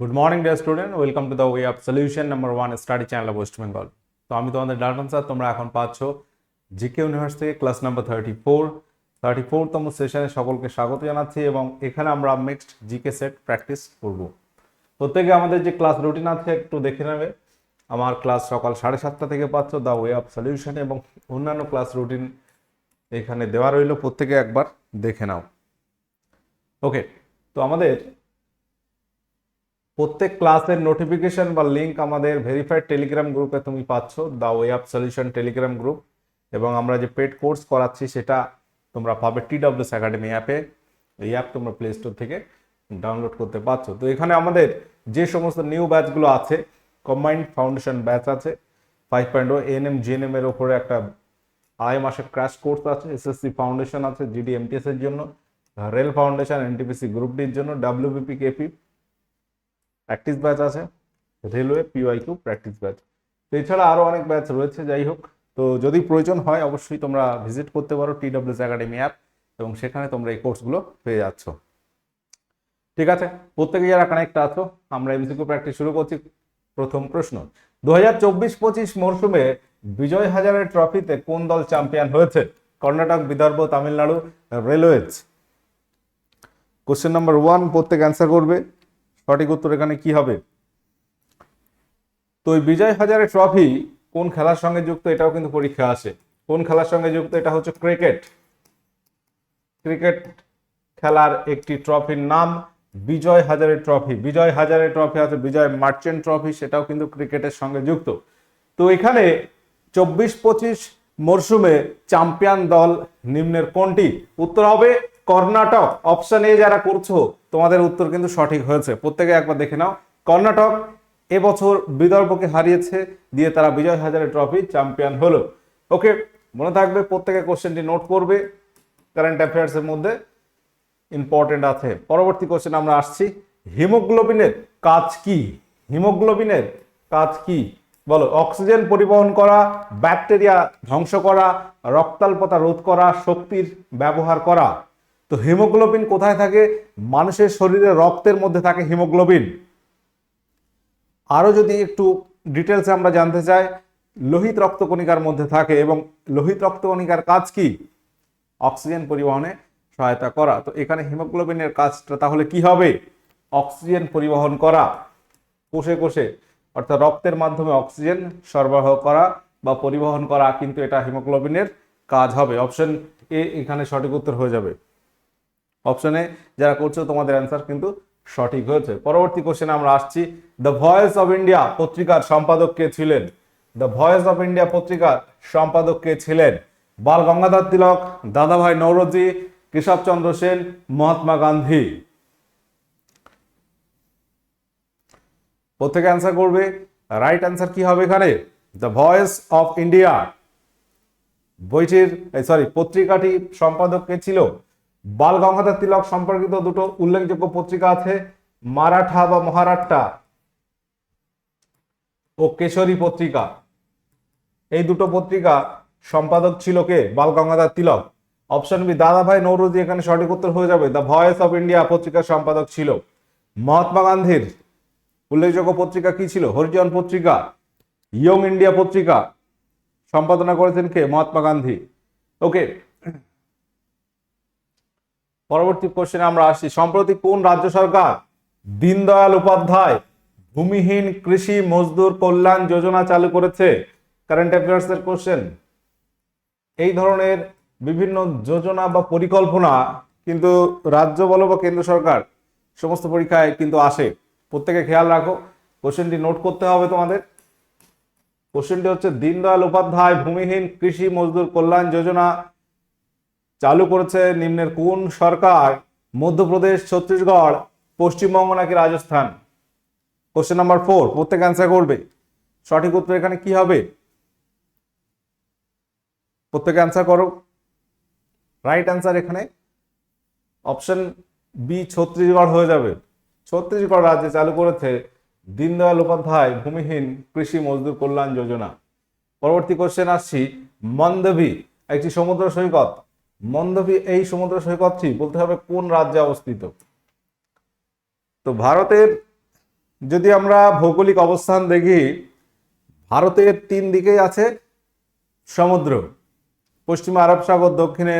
Good morning dear student welcome to the way of solution number one study channel West Bengal তো আমি তোমাদের Dalton sir তোমরা এখন পাচ্ছ জিকে ইউনিভার্স থেকে class number thirty four thirty ফোরতম সেশনে সকলকে স্বাগত জানাচ্ছি এবং এখানে আমরা মিক্সড জিকে সেট প্র্যাকটিস করব। প্রত্যেকে আমাদের যে ক্লাস রুটিন আছে, একটু দেখে নেবে। আমার ক্লাস সকাল সাড়ে সাতটা থেকে পাচ্ছ দ্য ওয়ে অফ সলিউশন এবং অন্যান্য ক্লাস রুটিন এখানে দেওয়া রইল। প্রত্যেকে একবার দেখে নাও। ওকে তো আমাদের প্রত্যেক ক্লাসের নোটিফিকেশন বা লিঙ্ক আমাদের ভেরিফাইড টেলিগ্রাম গ্রুপে তুমি পাচ্ছ the way of solution telegram group এবং আমরা যে পেড কোর্স করাচ্ছি সেটা তোমরা পাবে টি ডাব্লিউএস একাডেমি অ্যাপে এই অ্যাপ তোমরা প্লে স্টোর থেকে ডাউনলোড করতে পারছ। তো এখানে আমাদের যে সমস্ত নিউ ব্যাচগুলো আছে কম্বাইন্ড ফাউন্ডেশন ব্যাচ আছে ফাইভ পয়েন্ট ও এএনএম জিএনএম এর উপরে একটা আড়াই মাসের ক্র্যাশ কোর্স আছে এসএসসি ফাউন্ডেশন আছে জিডি এমটিএস এর জন্য রেল ফাউন্ডেশন এনটিপিসি গ্রুপ ডির জন্য ডাব্লিউবিপি কেপি প্র্যাকটিস ব্যাচ আছে রেলওয়ে পিওয়াইকিউ প্র্যাকটিস ব্যাচ তো এছাড়া আরও অনেক ব্যাচ রয়েছে, যাই হোক। তো যদি প্রয়োজন হয়, অবশ্যই তোমরা ভিজিট করতে পারো টি ডাব্লিউএস একাডেমি অ্যাপ এবং সেখানে তোমরা এই কোর্সগুলো পেয়ে যাচ্ছ। ঠিক আছে, প্রত্যেকে যারা কানেক্ট আছো, আমরা এমসিকিউ প্র্যাকটিস শুরু করছি। প্রথম প্রশ্ন দু হাজার চব্বিশ পঁচিশ মরশুমে বিজয় হাজারের ট্রফিতে কোন দল চ্যাম্পিয়ন হয়েছে? Karnataka, Vidarbha, Tamil Nadu Railways question number one প্রত্যেক অ্যান্সার করবে। সঠিক উত্তর এখানে কি হবে? তো এই বিজয় হাজারে ট্রফি কোন খেলার সঙ্গে যুক্ত এটাও কিন্তু পরীক্ষা আসে কোন খেলার সঙ্গে যুক্ত এটা হচ্ছে ক্রিকেট ক্রিকেট খেলার একটি ট্রফির নাম বিজয় হাজারে ট্রফি বিজয় হাজারে ট্রফি আছে, বিজয় মার্চেন্ট ট্রফি সেটাও কিন্তু ক্রিকেটের সঙ্গে যুক্ত। তো এখানে চব্বিশ পঁচিশ মরশুমে চ্যাম্পিয়ন দল নিম্নের কোনটি? উত্তর হবে কর্ণাটক। অপশন এ যারা করছ তোমাদের উত্তর কিন্তু সঠিক হয়েছে। প্রত্যেকে একবার দেখে নাও। কর্ণাটক এবছর বিদর্ভকে হারিয়েছে, দিয়ে তারা বিজয় হাজারে ট্রফি চ্যাম্পিয়ন হলো। ওকে, মনে থাকবে প্রত্যেকে কোশ্চেনটি নোট করবে। কারেন্ট অ্যাফেয়ার্স এর মধ্যে ইম্পর্টেন্ট আছে। পরবর্তী কোশ্চেন আমরা আসছি। হিমোগ্লোবিনের কাজ কি? হিমোগ্লোবিনের কাজ কি? বলো, অক্সিজেন পরিবহন করা, ব্যাকটেরিয়া ধ্বংস করা, রক্তাল্পতা রোধ করা, শক্তির ব্যবহার করা। তো হিমোগ্লোবিন কোথায় থাকে? মানুষের শরীরে রক্তের মধ্যে থাকে হিমোগ্লোবিন। আরও যদি একটু ডিটেলসে আমরা জানতে চাই, লোহিত রক্তকণিকার মধ্যে থাকে এবং লোহিত রক্তকণিকার কাজ কি? অক্সিজেন পরিবহনে সহায়তা করা। তো এখানে হিমোগ্লোবিনের কাজটা তাহলে কি হবে? অক্সিজেন পরিবহন করা। কোষে কোষে, অর্থাৎ রক্তের মাধ্যমে অক্সিজেন সরবরাহ করা বা পরিবহন করা কিন্তু এটা হিমোগ্লোবিনের কাজ হবে। অপশন এ এখানে সঠিক উত্তর হয়ে যাবে। অপশনে যারা করছ তোমাদের অ্যান্সার কিন্তু সঠিক হয়েছে। পরবর্তী কোশ্চেনে আমরা আসছি। দ্য ভয়েস অফ ইন্ডিয়া পত্রিকার সম্পাদক কে ছিলেন? দ্য ভয়েস অফ ইন্ডিয়া পত্রিকার সম্পাদক কে ছিলেন? বাল গঙ্গাধর তিলক, দাদাভাই নৌরজি কেশবচন্দ্র সেন, মহাত্মা গান্ধী। প্রত্যেকে অ্যান্সার করবে। রাইট অ্যান্সার কি হবে এখানে? দ্য ভয়েস অফ ইন্ডিয়া বইটির সরি পত্রিকাটি সম্পাদক কে ছিল? বাল গঙ্গাধর তিলক সম্পর্কিত দুটো উল্লেখযোগ্য পত্রিকা আছে, মারাঠা বা মহারাট্টা ও কেশরী পত্রিকা। এই দুটো পত্রিকা সম্পাদক ছিল কে? বাল গঙ্গাধর তিলক। অপশন বি দাদাভাই নৌরুজি, এখানে সঠিক উত্তর হয়ে যাবে। দ্য ভয়েস অফ ইন্ডিয়া পত্রিকার সম্পাদক ছিল। মহাত্মা গান্ধীর উল্লেখযোগ্য পত্রিকা কি ছিল? হরিজন পত্রিকা ইয়ং ইন্ডিয়া পত্রিকা। সম্পাদনা করেছেন কে? মহাত্মা গান্ধী। ওকে পরবর্তী কোশ্চেনে আমরা আসছি সম্প্রতি কোন রাজ্য সরকার দীনদয়াল উপাধ্যায় ভূমিহীন কৃষি মজদুর কল্যাণ যোজনা চালু করেছে? কারেন্ট অ্যাফেয়ার্স এর কোশ্চেন এই ধরনের বিভিন্ন যোজনা বা পরিকল্পনা কিন্তু রাজ্য বলো বা কেন্দ্র সরকার সমস্ত পরীক্ষায় কিন্তু আসে। প্রত্যেকে খেয়াল রাখো। কোশ্চেনটি নোট করতে হবে তোমাদের। কোশ্চেনটি হচ্ছে, দীনদয়াল উপাধ্যায় ভূমিহীন কৃষি মজদুর কল্যাণ যোজনা চালু করেছে নিম্নের কোন সরকার? মধ্যপ্রদেশ, ছত্তিশগড়, পশ্চিমবঙ্গ নাকি রাজস্থান? কোশ্চেন নাম্বার ফোর প্রত্যেক অ্যান্সার করবে। সঠিক উত্তর এখানে কি হবে? প্রত্যেকে অ্যান্সার করো। রাইট অ্যান্সার এখানে। অপশন বি ছত্তিশগড় হয়ে যাবে। ছত্তিশগড় রাজ্যে চালু করেছে দীনদয়াল উপাধ্যায় ভূমিহীন কৃষি মজদুর কল্যাণ যোজনা। পরবর্তী কোশ্চেন আসছি মন্দবি একটি সমুদ্র সৈকত। মন্দবি এই সমুদ্র সৈকতটি বলতে হবে কোন রাজ্যে অবস্থিত? তো ভারতের যদি আমরা ভৌগোলিক অবস্থান দেখি, ভারতের তিন দিকেই আছে সমুদ্র। পশ্চিমে আরব সাগর, দক্ষিণে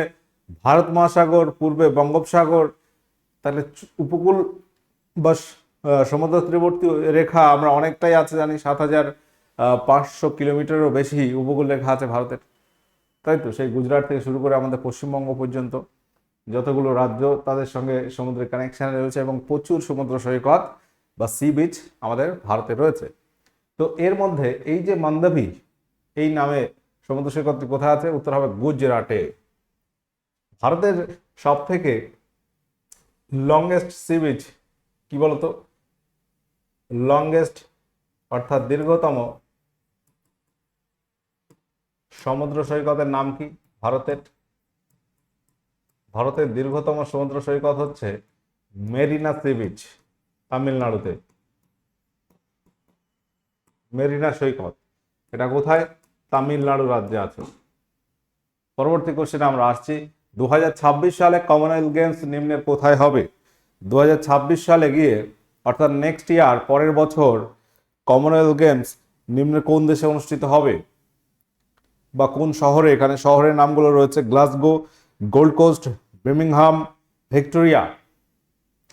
ভারত মহাসাগর, পূর্বে বঙ্গোপসাগর। তাহলে উপকূল বা সমুদ্র তীরবর্তী রেখা আমরা অনেকটাই আছে জানি, সাত হাজার পাঁচশো কিলোমিটারও বেশি উপকূল রেখা আছে ভারতের। তাই তো? সেই গুজরাট থেকে শুরু করে আমাদের পশ্চিমবঙ্গ পর্যন্ত যতগুলো রাজ্য তাদের সঙ্গে সমুদ্রের কানেকশন রয়েছে এবং প্রচুর সমুদ্র সৈকত বা সি বিচ আমাদের ভারতে রয়েছে। তো এর মধ্যে এই যে মান্দাবি এই নামে সমুদ্র সৈকতটি কোথায় আছে? উত্তর হবে গুজরাটে। ভারতের সব থেকে লংগেস্ট সি বিচ কি বলতো? লংগেস্ট অর্থাৎ দীর্ঘতম সমুদ্র সৈকতের নাম কি ভারতের? ভারতের দীর্ঘতম সমুদ্র সৈকত হচ্ছে মেরিনা সি বিচ, তামিলনাড়ুতে। মেরিনা সৈকত, এটা কোথায়? তামিলনাড়ু রাজ্যে আছে। পরবর্তী কোশ্চেনে আমরা আসছি দু হাজার ছাব্বিশ সালে কমনওয়েলথ গেমস নিম্নের কোথায় হবে? দু হাজার ছাব্বিশ সালে গিয়ে, অর্থাৎ নেক্সট ইয়ার পরের বছর কমনওয়েলথ গেমস নিম্নের কোন দেশে অনুষ্ঠিত হবে? বা কোন শহরে? এখানে শহরের নামগুলো রয়েছে Glasgow, Gold Coast Birmingham Victoria.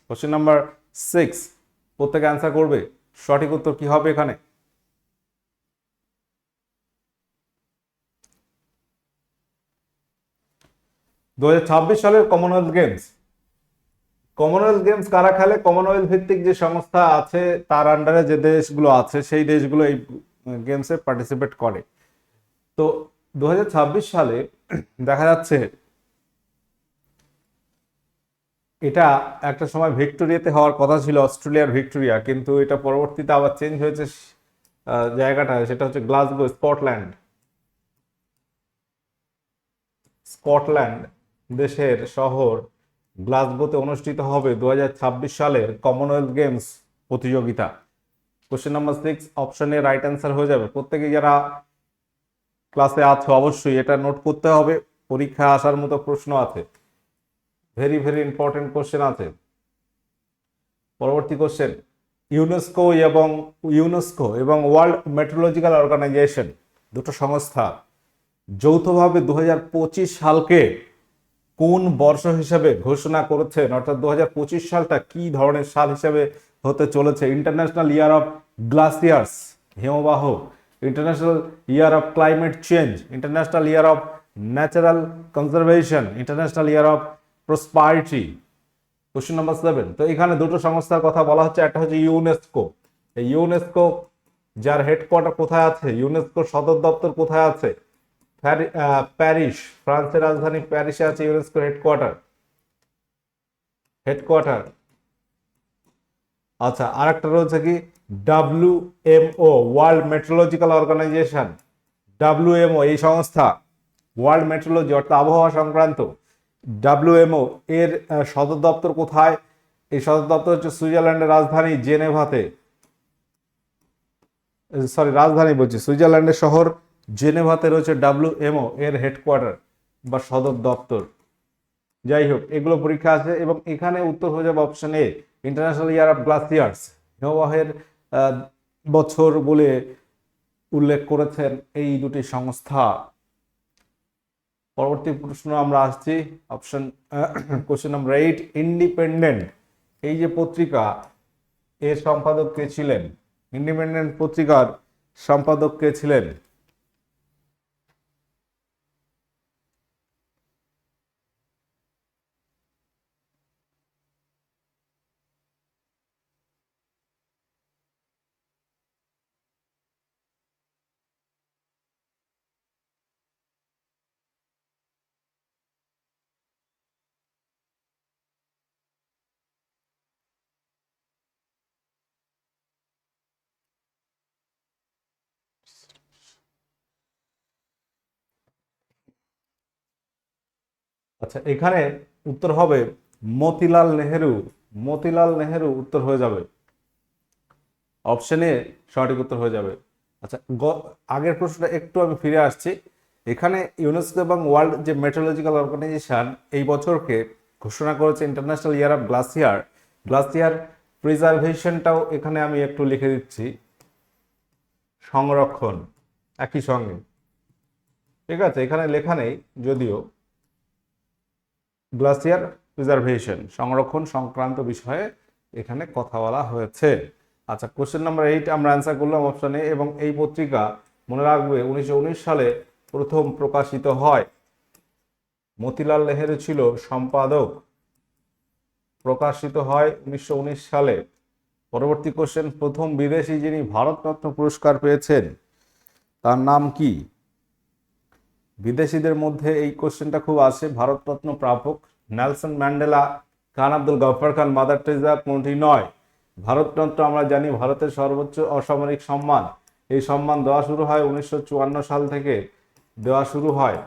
Question number six প্রত্যেকে অ্যান্সার করবে। সঠিক উত্তর কি হবে এখানে? দু হাজার ছাব্বিশ সালের কমনওয়েলথ গেমস কমনওয়েলথ গেমস কারা খেলে? কমনওয়েলথ ভিত্তিক যে সংস্থা আছে, তার আন্ডারে যে দেশগুলো আছে, সেই দেশগুলো এই গেমসে পার্টিসিপেট করে। তো দু হাজার ছাব্বিশ সালে দেখা যাচ্ছে এটা একটা সময় ভিক্টোরিয়াতে হওয়ার কথা ছিল অস্ট্রেলিয়ার ভিক্টোরিয়া, কিন্তু এটা পরবর্তীতে আবার চেঞ্জ হয়েছে জায়গাটা, সেটা হচ্ছে গ্লাসগো, স্কটল্যান্ড। স্কটল্যান্ড দেশের শহর গ্লাসগোতে অনুষ্ঠিত হবে দু হাজার ছাব্বিশ সালের কমনওয়েলথ গেমস প্রতিযোগিতা। কোশ্চেন নাম্বার সিক্স অপশনে রাইট অ্যান্সার হয়ে যাবে। প্রত্যেকে যারা ক্লাসে আছো, অবশ্যই এটা নোট করতে হবে। পরীক্ষায় আসার মতো প্রশ্ন আছে। ভেরি ভেরি ইম্পর্টেন্ট কোশ্চেন আছে। পরবর্তী কোশ্চেন ইউনেস্কো এবং ইউনেস্কো এবং ওয়ার্ল্ড মেট্রোলজিক্যাল অর্গানাইজেশন দুটো সংস্থা যৌথভাবে দু হাজার পঁচিশ সালকে কোন বর্ষ হিসেবে ঘোষণা করেছেন? অর্থাৎ দু হাজার পঁচিশ সালটা কি ধরনের সাল হিসেবে হতে চলেছে? ইন্টারন্যাশনাল ইয়ার অফ গ্লাসিয়ার্স হিমবাহ international year of climate change international year of natural conservation international year of prosperity question number seven তো এখানে দুটো সংস্থার কথা বলা হচ্ছে। একটা হচ্ছে ইউনেস্কো এই ইউনেস্কো যার হেডকোয়ার্টার কোথায় আছে? ইউনেস্কোর সদর দপ্তর কোথায় আছে? প্যারিস ফ্রান্সের রাজধানী প্যারিসে আছে ইউনেস্কো হেডকোয়ার্টার হেডকোয়ার্টার আচ্ছা আরেকটা রয়েছে কি? W MO world meteorological organisation WMO এই সংস্থা ওয়ার্ল্ড মেট্রোলজি অর্থাৎ আবহাওয়া সংক্রান্ত। ডাব্লিউএমও এর সদর দপ্তর কোথায়? এই সদর দপ্তর হচ্ছে সুইজারল্যান্ডের রাজধানী জেনেভাতে। সরি রাজধানী বলছি, সুইজারল্যান্ডের শহর জেনেভাতে রয়েছে ডাব্লিউএমও এর হেডকোয়ার্টার বা সদর দপ্তর। যাই হোক, এগুলো পরীক্ষা আছে এবং এখানে উত্তর হয়ে যাবে option A international year of glaciers হিমবাহের বছর বলে উল্লেখ করেছেন এই দুটি সংস্থা। পরবর্তী প্রশ্ন আমরা আসছি option question number eight independent এই যে পত্রিকা, এর সম্পাদক কে ছিলেন? ইন্ডিপেন্ডেন্ট পত্রিকার সম্পাদক কে ছিলেন? আচ্ছা এখানে উত্তর হবে মতিলাল নেহেরু। মতিলাল নেহেরু উত্তর হয়ে যাবে। অপশনে সঠিক উত্তর হয়ে যাবে। আচ্ছা আগের প্রশ্নটা একটু আমি ফিরে আসছি। এখানে ইউনেস্কো এবং ওয়ার্ল্ড যে মেট্রোলজিক্যাল অর্গানাইজেশন এই বছরকে ঘোষণা করেছে international year of glacier. Glacier প্রিজার্ভেশনটাও এখানে আমি একটু লিখে দিচ্ছি। সংরক্ষণ, একই সঙ্গে। ঠিক আছে, এখানে লেখা নেই, যদিও। গ্লাসিয়ার প্রিজার্ভেশন সংরক্ষণ সংক্রান্ত বিষয়ে এখানে কথা বলা হয়েছে। আচ্ছা কোশ্চেন নাম্বার এইট আমরা অ্যান্সার করলাম অপশানে এবং এই পত্রিকা মনে রাখবে উনিশশো উনিশ সালে প্রথম প্রকাশিত হয়। মতিলাল নেহেরু ছিল সম্পাদক। প্রকাশিত হয় উনিশশো উনিশ সালে। পরবর্তী কোশ্চেন প্রথম বিদেশি যিনি ভারতরত্ন পুরস্কার পেয়েছেন, তার নাম কি? বিদেশিদের মধ্যে এই কোশ্চেনটা খুব আসে। ভারতরত্ন প্রাপক Nelson Mandela, Khan Abdul Ghaffar Khan, Mother Teresa কোনটি নয়? ভারতরত্ন আমরা জানি ভারতের সর্বোচ্চ অসামরিক সম্মান। এই সম্মান দেওয়া শুরু হয় উনিশশো চুয়ান্ন সাল থেকে। দেওয়া শুরু হয়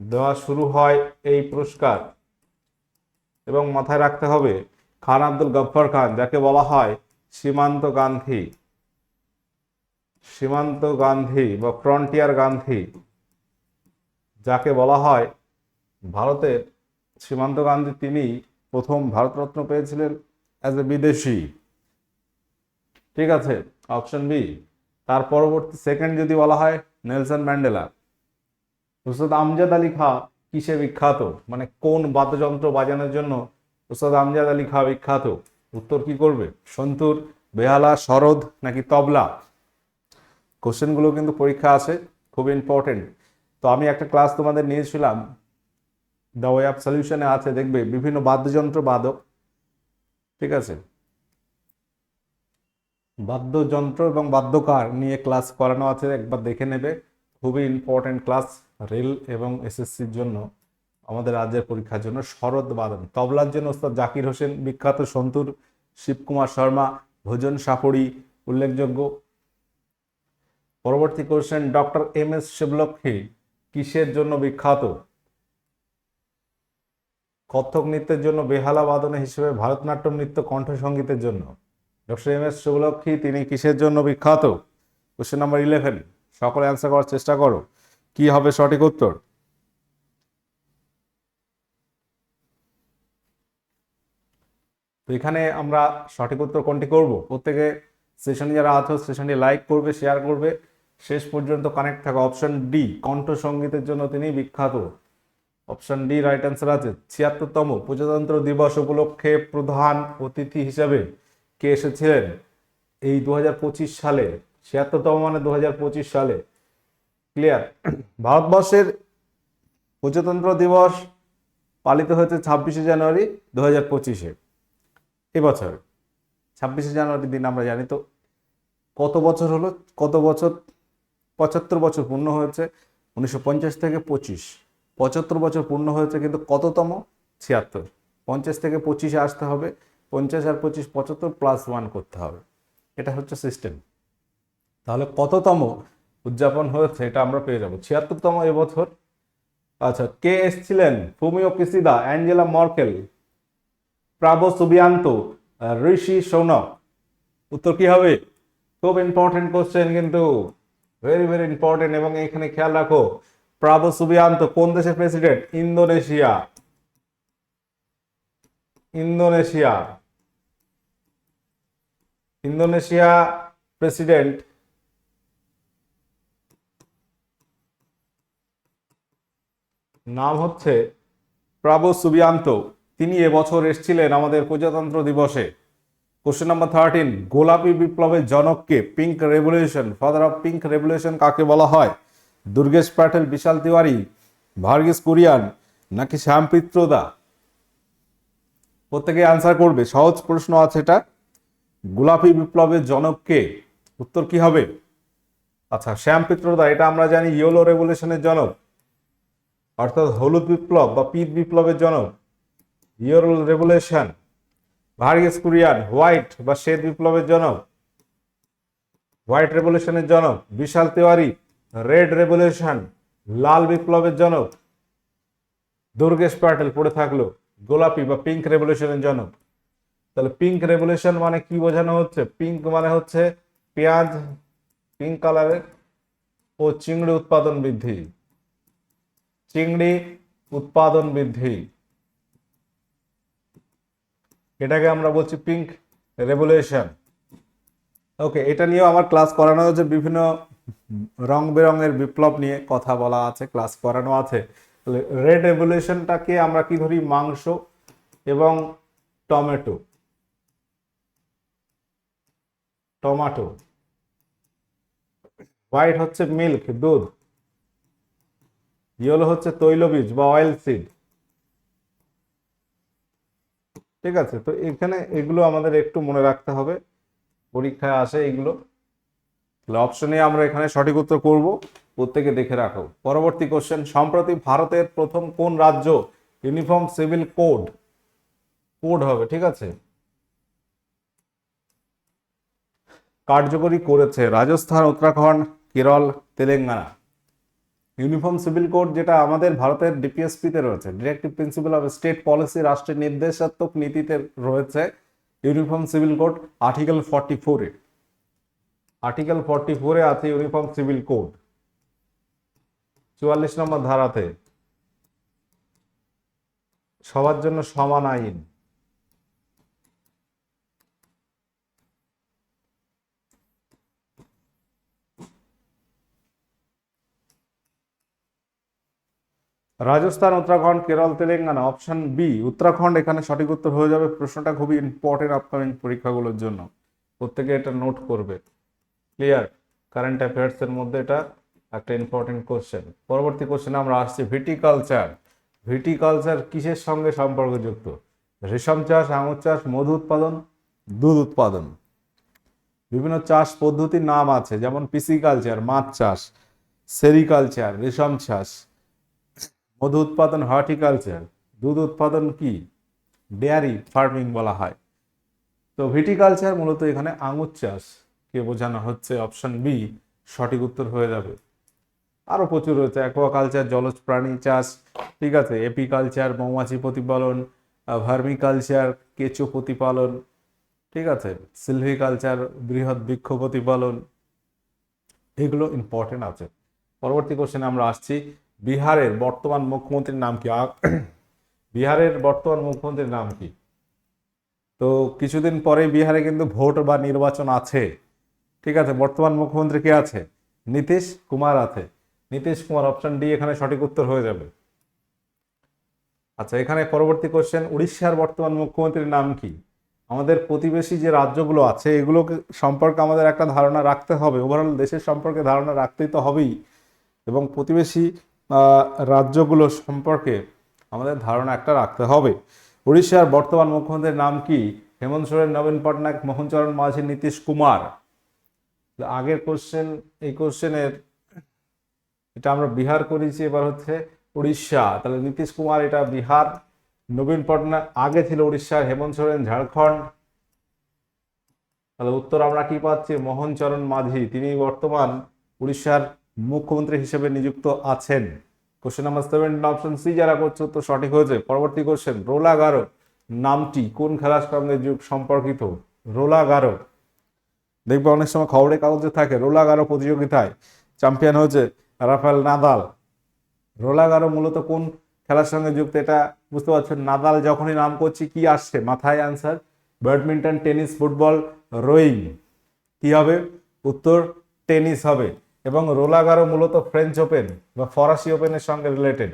দেওয়া শুরু হয় এই পুরস্কার। এবং মাথায় রাখতে হবে, খান আব্দুল গফর খান, যাকে বলা হয় সীমান্ত গান্ধী। সীমান্ত গান্ধী বা ফ্রন্টিয়ার গান্ধী, যাকে বলা হয় ভারতের সীমান্ত গান্ধী, তিনি প্রথম ভারতরত্ন পেয়েছিলেন অ্যাজ এ বিদেশি। ঠিক আছে অপশন বি তার পরবর্তী সেকেন্ড যদি বলা হয়, নেলসন ম্যান্ডেলা। উস্তাদ আমজাদ আলী খা কিসে বিখ্যাত? মানে কোন বাদ্যযন্ত্র বাজানোর জন্য উস্তাদ আমজাদ আলী খা বিখ্যাত? উত্তর কি করবে? সন্তুর, বেহালা, শরদ নাকি তবলা? কোশ্চেনগুলো কিন্তু পরীক্ষা আছে, খুব ইম্পর্টেন্ট তো আমি একটা ক্লাস তোমাদের নিয়েছিলাম দ্য ওয়ে অফ সলিউশনে আছে, দেখবে, বিভিন্ন বাদ্যযন্ত্র বাদক, ঠিক আছে? বাদ্যযন্ত্র এবং বাদ্যকার নিয়ে ক্লাস করানো আছে, একবার দেখে নেবে। খুবই ইম্পর্টেন্ট ক্লাস রেল এবং এসএসসির জন্য, আমাদের রাজ্যের পরীক্ষার জন্য, শরৎ বাদন। তবলার জন্য ওস্তাদ জাকির হোসেন, বিখ্যাত সন্তুর, শিবকুমার শর্মা, ভোজন সাপড়ি, উল্লেখযোগ্য। পরবর্তী question doctor M S Shivalakshmi কিসের জন্য বিখ্যাত? কত্থক নৃত্যের জন্য বেহালা বাদনে হিসেবে ভারতনাট্যম নৃত্য কণ্ঠসঙ্গীতের জন্য। ডক্টর এম এস শিবলক্ষী তিনি কিসের জন্য বিখ্যাত? কোশ্চেন নাম্বার ইলেভেন সকলে অ্যান্সার করার চেষ্টা করো। কি হবে সঠিক উত্তর? তো এখানে আমরা সঠিক উত্তর কোনটি করব? প্রত্যেকে সেশনে যারা আছো সেশনটি লাইক করবে শেয়ার করবে। শেষ পর্যন্ত কানেক্ট থাকা অপশন ডি কণ্ঠ সঙ্গীতের জন্য তিনি বিখ্যাত। অপশন ডি রাইট অ্যান্সার আছে। ছিয়াত্তরতম প্রজাতন্ত্র দিবস উপলক্ষে প্রধান অতিথি হিসাবে কে এসেছিলেন? এই দু হাজার পঁচিশ সালে, ছিয়াত্তরতম মানে দু হাজার পঁচিশ সালে। ক্লিয়ার ভারতবর্ষের প্রজাতন্ত্র দিবস পালিত হয়েছে ছাব্বিশে জানুয়ারি দু হাজার পঁচিশে। এবছর, ছাব্বিশে জানুয়ারি দিন আমরা জানি তো। কত বছর হলো? কত বছর পঁচাত্তর বছর পূর্ণ হয়েছে, উনিশশো পঞ্চাশ থেকে পঁচিশ। পঁচাত্তর বছর পূর্ণ হয়েছে কিন্তু কততম? ছিয়াত্তর। পঞ্চাশ থেকে পঁচিশে আসতে হবে, পঞ্চাশ আর পঁচিশ, পঁচাত্তর প্লাস ওয়ান করতে হবে। এটা হচ্ছে সিস্টেম তাহলে কততম উদযাপন হয়েছে এটা আমরা পেয়ে যাব। ছিয়াত্তরতম এবছর। আচ্ছা কে এসছিলেন? Fumio Kishida, Angela Merkel, Prabowo Subianto, Rishi Sunak. উত্তর কি হবে? খুব ইম্পর্টেন্ট কোশ্চেন কিন্তু। ভেরি ভেরি ইম্পর্টেন্ট এবং এখানে খেয়াল রাখো। প্রাবো সুবিয়ান্ত কোন দেশের president Indonesia Indonesia Indonesia president নাম হচ্ছে প্রাবো সুবিয়ান্ত তিনি এবছর এসেছিলেন আমাদের প্রজাতন্ত্র দিবসে। কোশ্চেন নাম্বার থার্টিন গোলাপি বিপ্লবের জনককে pink revolution father of pink revolution কাকে বলা হয়? দুর্গেশ প্যাটেল, বিশাল তিওয়ারি, ভার্গিস কুরিয়ান নাকি শ্যামপিত্রদা প্রত্যেকে আনসার করবে, সহজ প্রশ্ন আছে এটা। গোলাপি বিপ্লবের জনককে উত্তর কি হবে? আচ্ছা শ্যামপিত্রদা এটা আমরা জানি ইয়েলো রেভলিউশনের জনক। অর্থাৎ হলুদ বিপ্লব বা পিত বিপ্লবের জনক। Yellow revolution Verghese Kurien, white বা শ্বেত বিপ্লবের জনক, হোয়াইট রেভলিউশনের জনক, বিশাল তিওয়ারি, রেড রেভলিউশন, লাল বিপ্লবের জনক, দুর্গেশ প্যাটেল পড়ে থাকল, গোলাপি বা পিঙ্ক রেভলিউশনের জনক। তাহলে পিঙ্ক রেভলিউশন মানে কি বোঝানো হচ্ছে? পিঙ্ক মানে হচ্ছে পেঁয়াজ, পিঙ্ক কালারের ও চিংড়ি উৎপাদন বৃদ্ধি। চিংড়ি উৎপাদন বৃদ্ধি। এটাকে আমরা বলছি পিঙ্ক রেভলিউশন ওকে এটা নিয়েও আমার ক্লাস করানো হচ্ছে বিভিন্ন রং বেরঙের বিপ্লব নিয়ে কথা বলা আছে ক্লাস করানো আছে। রেড রেভলিউশনটাকে আমরা কি ধরি? মাংস এবং টমেটো টমাটো হোয়াইট হচ্ছে মিল্ক দুধ। ইয়েলো হচ্ছে তৈলবীজ বা অয়েল সিড ঠিক আছে? তো এখানে এগুলো আমাদের একটু মনে রাখতে হবে। পরীক্ষায় আসে এগুলো। তাহলে অপশনে আমরা এখানে সঠিক উত্তর করব। প্রত্যেকে দেখে রাখো। পরবর্তী কোশ্চেন সম্প্রতি ভারতের প্রথম কোন রাজ্য ইউনিফর্ম সিভিল কোড কোড হবে, ঠিক আছে? কার্যকরী করেছে Rajasthan, Uttarakhand, Kerala, Telangana. Uniform civil code যেটা আমাদের ভারতের ডিপিএসপিতে রয়েছে, directive principle of state policy, রাষ্ট্রের নির্দেশাত্মক নীতিতে রয়েছে uniform civil code article forty ফোরে আর্টিকেল ফর্টি ফোরে আছে ইউনিফর্ম সিভিল কোড। চুয়াল্লিশ নম্বর ধারাতে, সবার জন্য সমান আইন। রাজস্থান, উত্তরাখণ্ড, কেরল, তেলেঙ্গানা অপশন বি উত্তরাখণ্ড এখানে সঠিক উত্তর হয়ে যাবে। প্রশ্নটা খুবই ইম্পর্টেন্ট আপকামিং পরীক্ষাগুলোর জন্য। প্রত্যেকে এটা নোট করবে। ক্লিয়ার কারেন্ট অ্যাফেয়ার্স এর মধ্যে এটা একটা ইম্পর্টেন্ট কোশ্চেন পরবর্তী কোশ্চেনে আমরা আসছি ভিটিকালচার ভিটিকালচার কিসের সঙ্গে সম্পর্কযুক্ত? রেশম চাষ, আঙুর চাষ, মধু উৎপাদন, দুধ উৎপাদন। বিভিন্ন চাষ পদ্ধতির নাম আছে, যেমন পিসিকালচার মাছ চাষ সেরিকালচার রেশম চাষ। মধু উৎপাদন হর্টিকালচার, দুধ উৎপাদন কি? ডেয়ারি ফার্মিং বলা হয়। তো ভিটিকালচার মূলত এখানে আঙুর চাষ, কে বোঝানো হচ্ছে অপশন বি, সঠিক উত্তর হয়ে যাবে। আরও প্রচুর রয়েছে, অ্যাকোয়াকালচার, জলজ প্রাণী চাষ, ঠিক আছে, এপিকালচার, মৌমাছি প্রতিপালন ভার্মিকালচার, কেঁচো প্রতিপালন, ঠিক আছে, সিলভিকালচার, বৃহৎ বৃক্ষ প্রতিপালন, এগুলো ইম্পর্টেন্ট আছে। পরবর্তী কোশ্চেনে আমরা আসছি। বিহারের বর্তমান মুখ্যমন্ত্রীর নাম কি? বিহারের বর্তমান মুখ্যমন্ত্রীর নাম কি? তো কিছুদিন পরে বিহারে কিন্তু ভোট বা নির্বাচন আছে। ঠিক আছে, বর্তমান মুখ্যমন্ত্রী কে আছে? নীতিশ কুমার আছে। নীতিশ কুমার অপশন ডি এখানে সঠিক উত্তর হয়ে যাবে। আচ্ছা এখানে পরবর্তী কোশ্চেন উড়িষ্যার বর্তমান মুখ্যমন্ত্রীর নাম কি? আমাদের প্রতিবেশী যে রাজ্যগুলো আছে এগুলো সম্পর্কে আমাদের একটা ধারণা রাখতে হবে। ওভারঅল দেশের সম্পর্কে ধারণা রাখতেই তো হবেই। এবং প্রতিবেশী রাজ্যগুলো সম্পর্কে আমাদের ধারণা একটা রাখতে হবে। উড়িষ্যার বর্তমান মুখ্যমন্ত্রীর নাম কি? হেমন্ত সোরেন, নবীন পটনায়ক, মোহনচরণ মাঝি, নীতিশ কুমার। আগের কোশ্চেন এই কোশ্চেনের এটা আমরা বিহার করেছি, এবার হচ্ছে উড়িষ্যা। তাহলে নীতিশ কুমার এটা বিহার, নবীন পটনায়ক, আগে ছিল উড়িষ্যার হেমন্ত সোরেন, ঝাড়খণ্ড। তাহলে উত্তর আমরা কি পাচ্ছি? মোহনচরণ মাঝি, তিনি বর্তমান উড়িষ্যার মুখ্যমন্ত্রী হিসেবে নিযুক্ত আছেন। Question number seven option C যারা করছে তো সঠিক হয়েছে। পরবর্তী কোশ্চেন রোলা গারো নামটি কোন খেলার সঙ্গে যুগ সম্পর্কিত? রোলা গারো দেখবে অনেক সময় খবরের কাগজে থাকে রোলা গারো প্রতিযোগিতায় চ্যাম্পিয়ন হয়েছে রাফেল নাদাল। রোলা গারো মূলত কোন খেলার সঙ্গে যুক্ত, এটা বুঝতে পারছেন? নাদাল যখনই নাম করছি, কি আসছে? মাথায় answer badminton tennis football rowing কি হবে? উত্তর টেনিস হবে। এবং রোলাগারো মূলত ফ্রেঞ্চ ওপেন বা ফরাসি ওপেনের সঙ্গে রিলেটেড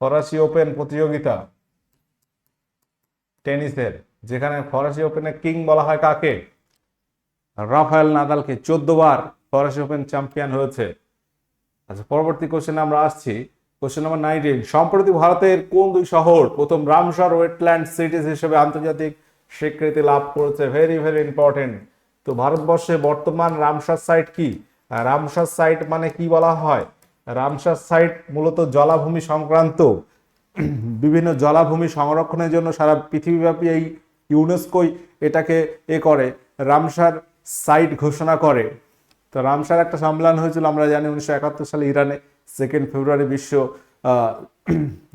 ফরাসি ওপেন প্রতিযোগিতা টেনিসের, যেখানে ফরাসি ওপেনে কিং বলা হয় কাকে? রাফায়েল নাদালকে চোদ্দ বার ফরাসি ওপেন চ্যাম্পিয়ন হয়েছে। আচ্ছা পরবর্তী কোশ্চেনে আমরা আসছি। কোশ্চেন নাম্বার নাইনটিন সম্প্রতি ভারতের কোন দুই শহর প্রথম রামসার ওয়েটল্যান্ড সিটিজ হিসেবে আন্তর্জাতিক স্বীকৃতি লাভ করেছে? ভেরি ভেরি ইম্পর্টেন্ট তো ভারতবর্ষে বর্তমান রামসার সাইট কি? রামসার সাইট মানে কি বলা হয়? রামসার সাইট মূলত জলাভূমি সংক্রান্ত। বিভিন্ন জলাভূমি সংরক্ষণের জন্য সারা পৃথিবীব্যাপী এই ইউনেস্কোই এটাকে এ করে, রামসার সাইট ঘোষণা করে। তো রামসার একটা সম্মেলন হয়েছিল, আমরা জানি উনিশশো একাত্তর সালে ইরানে সেকেন্ড ফেব্রুয়ারি বিশ্ব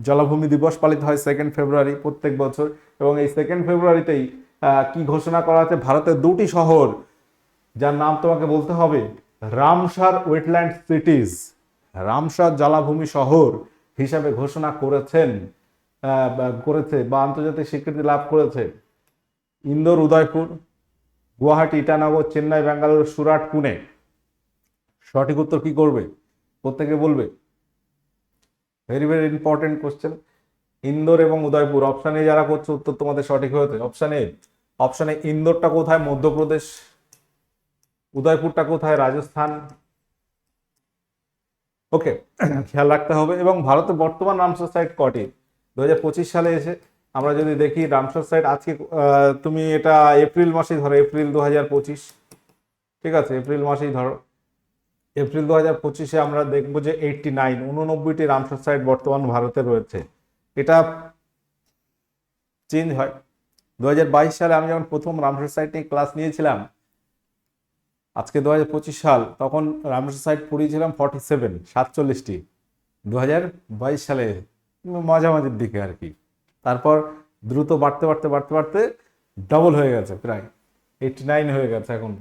জলাভূমি দিবস পালিত হয় সেকেন্ড ফেব্রুয়ারি প্রত্যেক বছর। এবং এই সেকেন্ড ফেব্রুয়ারিতেই কি ঘোষণা করা হচ্ছে ভারতের দুটি শহর, যার নাম তোমাকে বলতে হবে রামসার ওয়েটল্যান্ড সিটিজ, রামসার জলাভূমি শহর হিসাবে ঘোষণা করেছেন করেছে বা আন্তর্জাতিক স্বীকৃতি লাভ করেছে ইন্দোর, উদয়পুর, গুয়াহাটি, ইটানগর, চেন্নাই, ব্যাঙ্গালোর, সুরাট, পুনে। সঠিক উত্তর কি করবে? প্রত্যেকে বলবে। Very very important question Indore এবং উদয়পুর অপশন যারা করছে উত্তর তোমাদের সঠিক হয়েছে অপশন অপশন ইন্দোরটা কোথায়? মধ্যপ্রদেশ। উদয়পুরটা কোথায়? রাজস্থান। ওকে খেয়াল রাখতে হবে। এবং ভারতে বর্তমান রামসার সাইট কটি? দু সালে এসে আমরা যদি দেখি, রামসার সাইট আজকে তুমি এটা এপ্রিল মাসেই ধরো, এপ্রিল দু হাজার পঁচিশ। ঠিক আছে, এপ্রিল মাসেই ধরো। এপ্রিল দু হাজার পঁচিশে আমরা দেখব যে এইটটি নাইন উননব্বইটি রামসার সাইট বর্তমান ভারতে রয়েছে। এটা চেঞ্জ হয়। দু হাজার বাইশ সালে আমি যখন প্রথম রামসার সাইট নিয়ে ক্লাস নিয়েছিলাম আজকে দু হাজার পঁচিশ সাল, তখন রামসার সাইট পড়িয়েছিলাম ফর্টি সেভেন সাতচল্লিশটি। দু বাইশ সালে মাঝামাঝির দিকে আর কি। তারপর দ্রুত বাড়তে বাড়তে বাড়তে বাড়তে ডবল হয়ে গেছে প্রায়। এইটটি নাইন হয়ে গেছে এখন।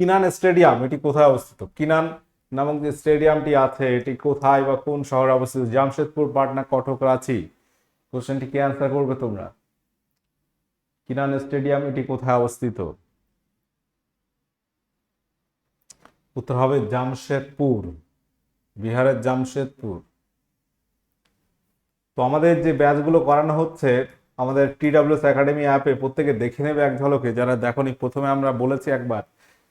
কিনান স্টেডিয়াম এটি কোথায় অবস্থিত? কিনান নামক যে স্টেডিয়ামটি আছে, এটি কোথায় বা কোন শহরে অবস্থিত? জামশেদপুর, পাটনা, কটক, রাঁচি। কোশ্চেনটি কি অ্যান্সার করবে তোমরা? কিনান স্টেডিয়াম এটি কোথায় অবস্থিত? উত্তর হবে জামশেদপুর, বিহারের জামশেদপুর। তো আমাদের যে ব্যাচগুলো করানো হচ্ছে, আমাদের টি টিডাব্লিউএস একাডেমি অ্যাপে প্রত্যেকে দেখে নেবে এক ঝলকে, যারা দেখনি, প্রথমে আমরা বলেছি একবার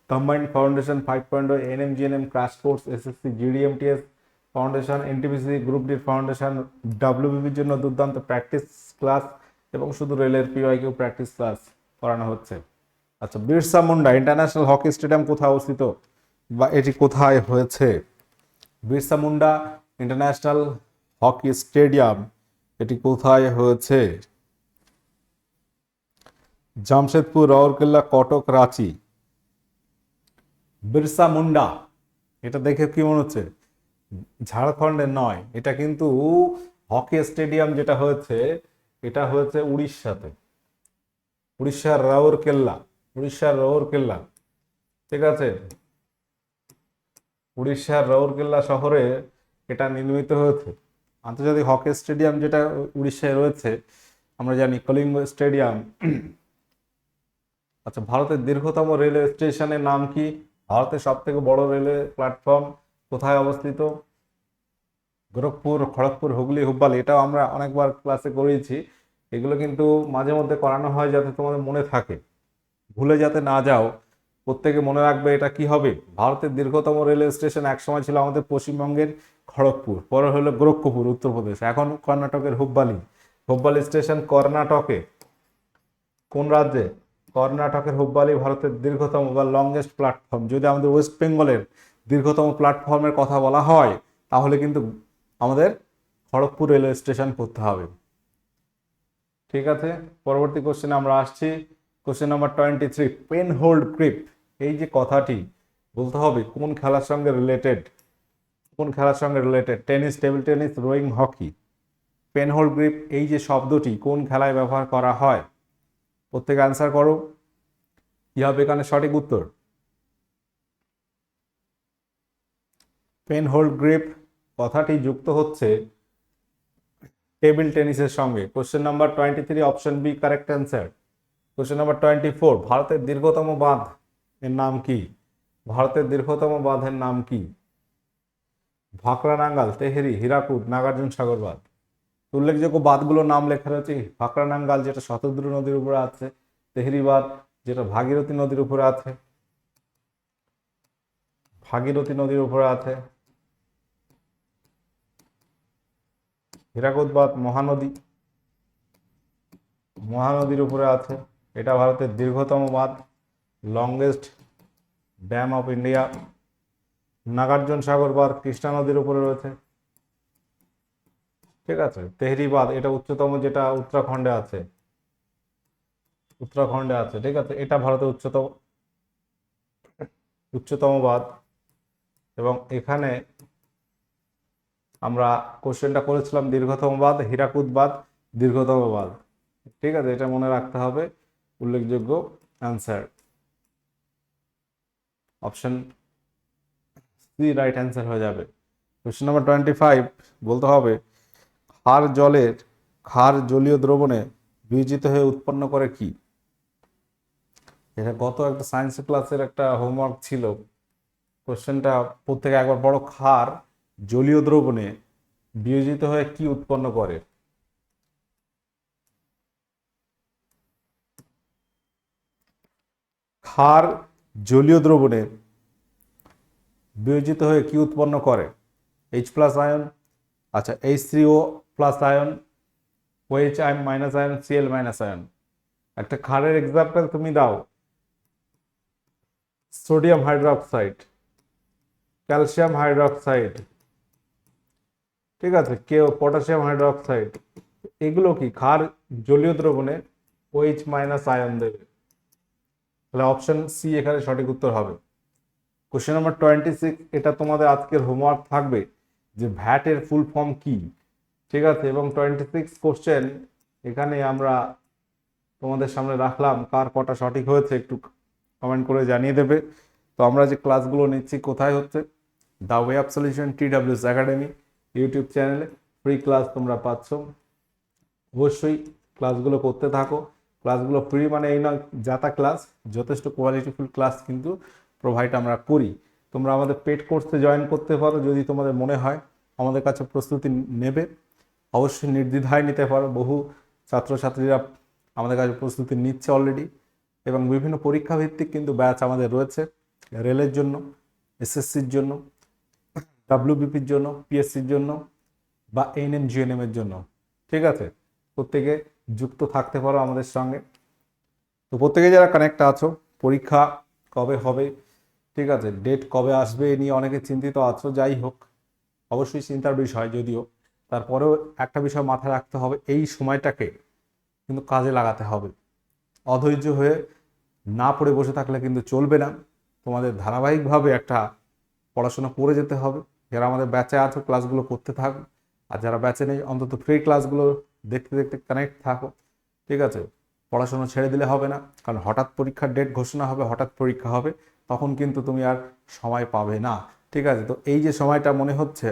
combined foundation five point NM GNM crash course SSC GD MTS foundation NTPC group D foundation ডাব্লিউবিবির জন্য দুর্দান্ত প্র্যাকটিস ক্লাস এবং শুধু রেলের পিওয়াইকিউ প্র্যাকটিস ক্লাস করানো হচ্ছে। আচ্ছা Birsa Munda international hockey stadium কোথায় অবস্থিত? বা এটি কোথায় হয়েছে? Birsa Munda international hockey stadium, এটি কোথায় হয়েছে? জামশেদপুর, রাউরকেল্লা, কটক, রাঁচি। বিরসা মুন্ডা, এটা দেখে কি মনে হচ্ছে? ঝাড়খণ্ডের নয়, এটা কিন্তু হকি স্টেডিয়াম যেটা হয়েছে, এটা হয়েছে উড়িষ্যাতে। উড়িষ্যার রাউরকেল্লা উড়িষ্যার রাউরকেল্লা, ঠিক আছে? উড়িষ্যার রাউরকেল্লা শহরে এটা নির্মিত হয়েছে। আন্তর্জাতিক হকি স্টেডিয়াম যেটা উড়িষ্যায় রয়েছে, আমরা জানি কলিঙ্গ স্টেডিয়াম। আচ্ছা ভারতের দীর্ঘতম রেলওয়ে স্টেশনের নাম কি? ভারতের সব থেকে বড় রেলওয়ে প্ল্যাটফর্ম কোথায় অবস্থিত? গোরখপুর, খড়গপুর, হুগলি, হুব্বালি, এটাও আমরা অনেকবার ক্লাসে করিয়েছি এগুলো কিন্তু মাঝে মধ্যে করানো হয় যাতে তোমাদের মনে থাকে। ভুলে যাতে না যাও প্রত্যেকে মনে রাখবে এটা কি হবে? ভারতের দীর্ঘতম রেলওয়ে স্টেশন একসময় ছিল আমাদের পশ্চিমবঙ্গের খড়গপুর, পরে হলো গোরক্ষপুর, উত্তরপ্রদেশ, এখন কর্ণাটকের হুব্বালি। হুব্বালি স্টেশন কর্ণাটকে, কোন রাজ্যে? কর্ণাটকের হুব্বালি ভারতের দীর্ঘতম বা লংগেস্ট প্ল্যাটফর্ম যদি আমাদের ওয়েস্ট বেঙ্গলের দীর্ঘতম প্ল্যাটফর্মের কথা বলা হয়, তাহলে কিন্তু আমাদের খড়গপুর রেলওয়ে স্টেশন করতে হবে। ঠিক আছে? পরবর্তী কোশ্চেনে আমরা আসছি। Question number twenty three pen hold grip এই যে কথাটি বলতে হবে, কোন খেলার সঙ্গে রিলেটেড কোন খেলার সঙ্গে related tennis table tennis rowing hockey pen hold grip এই যে শব্দটি কোন খেলায় ব্যবহার করা হয়? প্রত্যেকে অ্যান্সার করো। কি হবে এখানে সঠিক উত্তর? পেন হোল্ড গ্রিপ কথাটি যুক্ত হচ্ছে টেবিল টেনিসের সঙ্গে। Question number twenty three option B correct answer question number twenty four ভারতের দীর্ঘতম বাঁধ। এর নাম কি? ভারতের দীর্ঘতম বাঁধের নাম কি? ভাকরা নাঙ্গাল তেহেরি হীরাকুদ নাগার্জুন সাগর বাঁধ। উল্লেখযোগ্য বাঁধগুলোর নাম লেখা রয়েছে ভাকরা নাঙ্গাল যেটা শতদ্রু নদীর উপরে আছে, তেহেরি বাঁধ, যেটা ভাগীরথী নদীর উপরে আছে, ভাগীরথী নদীর উপরে আছে হীরাকুদ বাঁধ, মহানদী, মহানদীর উপরে আছে। এটা ভারতের দীর্ঘতম বাঁধ। Longest dam of India Nagarjuna Sagar বাঁধ কৃষ্ণা নদীর উপরে রয়েছে। ঠিক আছে তেহরি বাঁধ এটা উচ্চতম যেটা উত্তরাখণ্ডে আছে। উত্তরাখণ্ডে আছে, ঠিক আছে, এটা ভারতের উচ্চতম উচ্চতম বাঁধ। এবং এখানে আমরা কোশ্চেনটা করেছিলাম, দীর্ঘতম বাঁধ, হীরাকুদ বাঁধ, দীর্ঘতম বাঁধ। ঠিক আছে, এটা মনে রাখতে হবে, উল্লেখযোগ্য answer option C right answer হয়ে যাবে। কোশ্চেন নাম্বার টোয়েন্টি ফাইভ বলতে হবে, ক্ষার জলের, ক্ষার জলীয় দ্রবণে বিয়োজিত হয়ে উৎপন্ন করে কি? এটা গত একটা সায়েন্স ক্লাসের একটা হোমওয়ার্ক ছিল। কোশ্চেনটা প্রত্যেকে একবার বড় ক্ষার জলীয় দ্রবণে বিয়োজিত হয়ে কি উৎপন্ন করে? ক্ষার জলীয় দ্রবণে বিয়োজিত হয়ে কি উৎপন্ন করে? এইচ প্লাস আয়ন আচ্ছা H three O plus ion OH I minus ion CL minus ion একটা ক্ষারের এক্সাম্পল তুমি দাও। সোডিয়াম হাইড্রোক্সাইড ক্যালসিয়াম হাইড্রোক্সাইড ঠিক আছে কেউ পটাশিয়াম হাইড্রোক্সাইড এগুলো কি? ক্ষার জলীয় দ্রবণে ওএইচ মাইনাস আয়ন দেবে। তাহলে অপশন সি এখানে সঠিক উত্তর হবে। কোশ্চেন নাম্বার টোয়েন্টি সিক্স এটা তোমাদের আজকের হোমওয়ার্ক থাকবে যে ভ্যাটের ফুল ফর্ম কি, ঠিক আছে? এবং টোয়েন্টি সিক্স কোশ্চেন এখানে আমরা তোমাদের সামনে রাখলাম, কার কটা সঠিক হয়েছে একটু কমেন্ট করে জানিয়ে দেবে। তো আমরা যে ক্লাসগুলো নিচ্ছি, কোথায় হচ্ছে? The way of solution T W S academy YouTube চ্যানেলে ফ্রি ক্লাস তোমরা পাচ্ছ। অবশ্যই ক্লাসগুলো করতে থাকো। ক্লাসগুলো ফ্রি মানে এই নয়, যাতা ক্লাস যথেষ্ট কোয়ালিটিফুল ক্লাস কিন্তু প্রোভাইড আমরা করি। তোমরা আমাদের পেড কোর্সে জয়েন করতে পারো, যদি তোমাদের মনে হয়, আমাদের কাছে প্রস্তুতি নেবে। অবশ্যই নির্দ্বিধায় নিতে পারো, বহু ছাত্রছাত্রীরা আমাদের কাছে প্রস্তুতি নিচ্ছে অলরেডি এবং বিভিন্ন পরীক্ষা ভিত্তিক কিন্তু ব্যাচ আমাদের রয়েছে, রেলের জন্য, এসএসসির জন্য ডাব্লিউবিপির জন্য পিএসসির জন্য, বা এনএম জিএনএম এর জন্য। ঠিক আছে? প্রত্যেকে যুক্ত থাকতে পারো আমাদের সঙ্গে। তো প্রত্যেকে যারা কানেক্ট আছো, পরীক্ষা কবে হবে? ঠিক আছে ডেট কবে আসবে এ নিয়ে অনেকে চিন্তিত আছো, যাই হোক, অবশ্যই চিন্তার বিষয় যদিও। তারপরেও একটা বিষয় মাথায় রাখতে হবে, এই সময়টাকে কিন্তু কাজে লাগাতে হবে। অধৈর্য হয়ে না পড়ে বসে থাকলে কিন্তু চলবে না। তোমাদের ধারাবাহিকভাবে একটা পড়াশোনা করে যেতে হবে। যারা আমাদের ব্যাচে আছো ক্লাসগুলো করতে থাকো। আর যারা ব্যাচে নেই, অন্তত ফ্রি ক্লাসগুলো দেখতে দেখতে কানেক্ট থাকো। ঠিক আছে? পড়াশোনা ছেড়ে দিলে হবে না, কারণ হঠাৎ পরীক্ষার ডেট ঘোষণা হবে, হঠাৎ পরীক্ষা হবে, তখন কিন্তু তুমি আর সময় পাবে না। ঠিক আছে? তো এই যে সময়টা মনে হচ্ছে,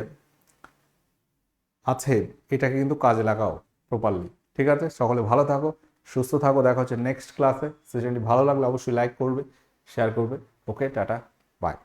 আছে, এটাকে কিন্তু কাজে লাগাও প্রপারলি ঠিক আছে? সকলে ভালো থাকো, সুস্থ থাকো, দেখা হচ্ছে নেক্সট ক্লাসে সেশনটি ভালো লাগলে অবশ্যই লাইক করবে শেয়ার করবে। ওকে টাটা বাই